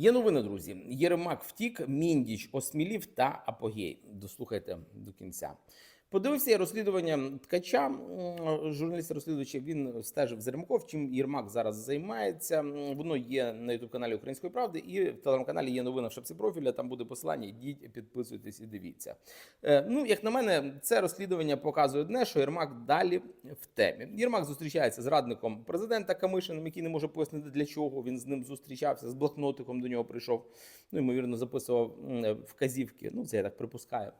Є новини, друзі. Єремак втік, Міндіч осмілів та апогей. Дослухайте до кінця. Подивився я розслідування ткача, журналіст розслідувача. Він стежив за Єрмаком, чим Єрмак зараз займається. Воно є на ютуб каналі Української правди, і в телеграм-каналі є новина в шапці профіля. Там буде посилання. Йдіть, підписуйтесь і дивіться. Е, Ну, як на мене, це розслідування показує одне, що Єрмак далі в темі. Єрмак зустрічається з радником президента Камишином, який не може пояснити для чого він з ним зустрічався. З блокнотиком до нього прийшов. Ну ймовірно, записував вказівки. Ну, це я так припускаю.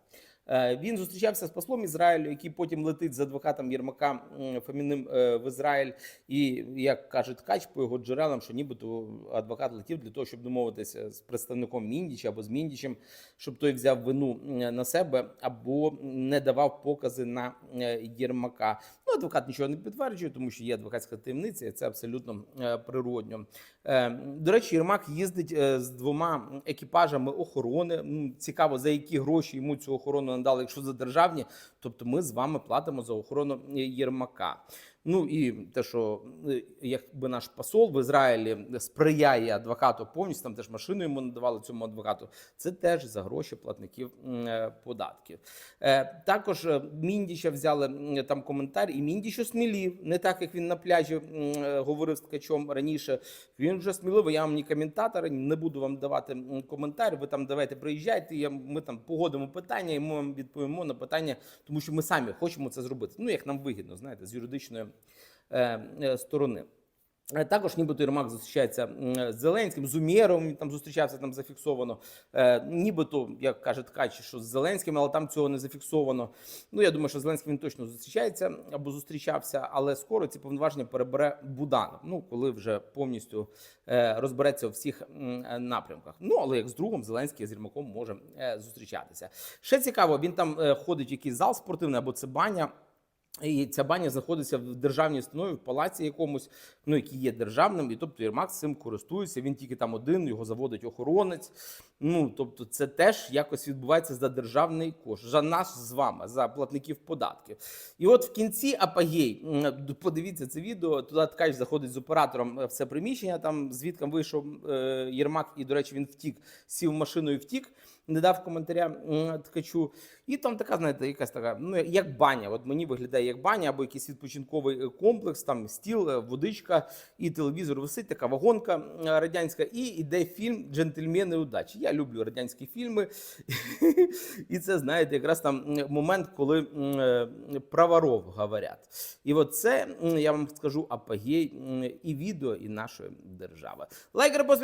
Е, Він зустрічався з послом Ізраїлю, який потім летить з адвокатом Єрмака Фоміним е, в Ізраїль. І як каже Ткач по його джерелам, що нібито адвокат летів для того, щоб домовитися з представником Міндіча або з Міндічем, щоб той взяв вину на себе або не давав покази на е, Єрмака. Ну, адвокат нічого не підтверджує, тому що є адвокатська таємниця, і це абсолютно е, природньо. Е, До речі, Єрмак їздить е, з двома екіпажами охорони. Ну, Цікаво, за які гроші йому цю охорону надали, якщо за державні. Тобто ми з вами платимо за охорону Єрмака. Ну і те, що якби наш посол в Ізраїлі сприяє адвокату повністю, там теж машину йому надавали цьому адвокату. Це теж за гроші платників податків. Також Міндіча взяли там коментар, і що смілів, не так як він на пляжі е, говорив з ткачом раніше. Він вже сміливий. Я вам ні коментатор, не буду вам давати коментар. Ви там давайте приїжджайте. Я ми там погодимо питання, і ми вам відповімо на питання, тому що ми самі хочемо це зробити. Ну як нам вигідно, знаєте, з юридичної е, е, сторони. Е, Також нібито Єрмак зустрічається з Зеленським, з Умєровим він там зустрічався, там зафіксовано. Е, нібито, як каже Ткач, що з Зеленським, але там цього не зафіксовано. Ну, я думаю, що з Зеленським він точно зустрічається або зустрічався, але скоро ці повноваження перебере Буданов. Ну, коли вже повністю е, розбереться у всіх е, напрямках. Ну, але як з другом Зеленський з Єрмаком може е, зустрічатися. Ще цікаво, він там е, ходить в якийсь зал спортивний або це баня. І ця баня знаходиться в державній установі, в палаці якомусь, ну який є державним, і тобто Єрмак цим користується. Він тільки там один, його заводить охоронець. Ну тобто, це теж якось відбувається за державний кошт, за нас з вами, за платників податків. І от в кінці апогей, подивіться це відео. Туди ткач заходить з оператором в це приміщення. Там звідки вийшов е, Єрмак, і до речі, він втік, сів і втік. Не дав коментаря ткачу. І там така, знаєте, якась така, ну як баня. От мені виглядає як баня або якийсь відпочинковий е, комплекс, там стіл, е, водичка і телевізор висить, така вагонка е, радянська, і іде фільм Джентльмени удачі. Я люблю радянські фільми. І це, знаєте, якраз там момент, коли про говорять. І от це, я вам скажу, апогей і відео, і нашої держави. Лайк, репост.